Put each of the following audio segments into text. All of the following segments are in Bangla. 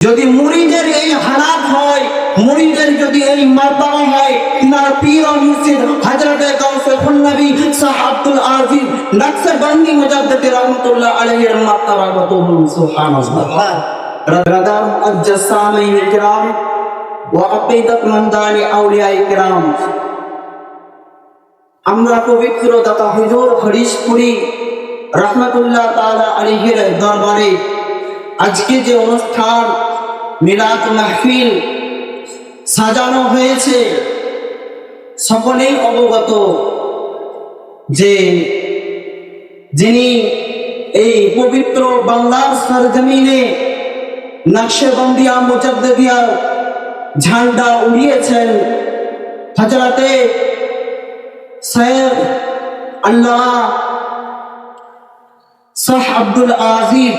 যদি মুরিদের এই হালাত হয় মুরিদের যদি এই মারতাবা হয় তিনার পীর ও মুর্শিদ হযরত গাউসে নবী শাহ আব্দুল আজিজ নকশবন্দি মুজাদ্দিদ রহমাতুল্লাহ আলাইহি এর মারতাবা কত বলুন সুবহানাল্লাহ। রাদা মুআজ্জাজ সামিন ইকরাম, ওয়া আকিদাত মানদানি আউলিয়া ইকরাম। আমরা পবিত্র দাতা হুজুর হরিশপুরি রহমতুল্লাহ তাআলা আলাইহির দরবারে আজকে যে অনুষ্ঠান মিলাদ মাহফিল সাজানো হয়েছে। সকলেই অবগত যে যিনি এই পবিত্র বাংলার সরজমিনে নকশেবন্দিয়া মুজদ্দিয়া ঝান্ডা উড়িয়েছেন হজরতে সৈয়দ আল্লাহ শাহ আব্দুল আজিজ।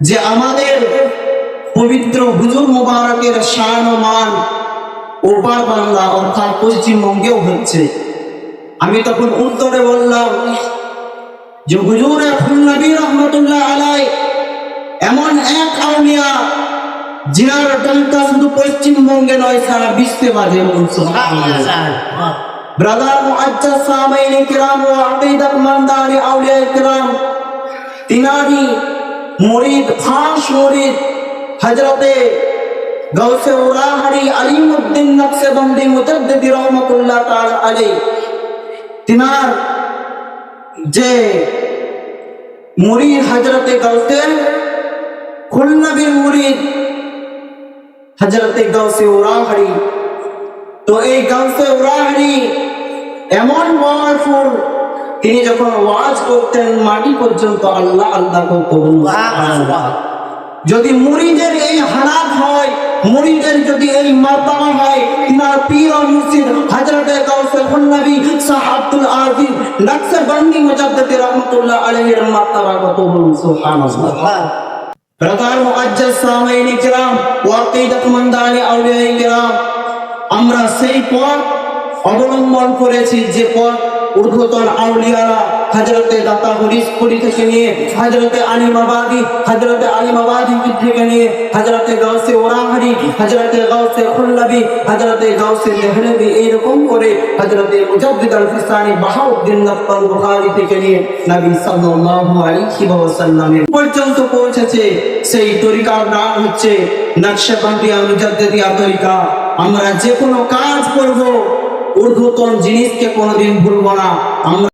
যে আমাদের পবিত্র হুজুর মুবারকের শান ও মান ওপার বাংলা অর্থাৎ পশ্চিমবঙ্গেও হচ্ছে। আমি তখন উত্তরে বললাম যে হুজুর নবী রহমতুল্লাহ আলাই এমন এক আউলিয়া জিনার টঙ্কা শুধু পশ্চিমবঙ্গে নয় সারা বিশ্বে বাজে ব্রাদার মুআজ্জাজ সামাইন কিরাম ও আকিদাত মানদারি আউলিয়া কিরাম তিনারি মুরিদ খাস মুরিদ। হযরতে গৌসে উরাহারি আলিমউদ্দিন নকশবন্দি মুজাদ্দিদ রহমাতুল্লাহ তাআলা আলাইহি। তিনার যে মুরিদ হযরতে গৌসে খুলনবীর মুরিদ হযরতে গৌসে উরাহারি তো এই গাউসে উরাহারি এমন পাওয়ারফুল তিনি যখন ওয়াজ করতেন মাটি পর্যন্ত আল্লাহ আল্লাহ করতেন যদি মুরিদের এই হালাত হয় মুরিদের যদি এই মারতাবা হয় তিনার পীর ও মুর্শিদ হযরতে গাউসে নবী শাহ আব্দুল আজিজ নকশবন্দি মুজাদ্দিদ রহমাতুল্লাহ আলাইহির মারতাবা কত বলুন সুবহানাল্লাহ। ব্রাদার মুআজ্জাজ সামাইন ইকরাম ওয়া আকিদাত আউলিয়া ইকরাম আমরা সেই পথ অবলম্বন করেছি যে পথ ঊর্ধ্বতন আউলিয়ারা হজরতে দাতা হরিশপুরি থেকে নিয়ে হজরতে আলিমাবাদি হজরতে আলিমাবাদি থেকে নিয়ে হজরতে গাউসে ওরাহারি হজরতে গাউসে খুল্লাবি হজরতে গাউসে দেহলবি, এইরকম করে হজরতে মুজাদ্দিদ আল ফিসানি বাহাউদ্দিন নফল বুখারী থেকে নিয়ে নবী সাল্লাল্লাহু আলাইহি ওয়াসাল্লাম পর্যন্ত পৌঁছেছে। সেই তরিকার নাম হচ্ছে নকশবন্দিয়া মুজাদ্দিদিয়া তরিকা। আমরা যে কোনো কাজ করব ঊর্ধ্বতন জিনিসকে কোনোদিন ভুলব না। আমরা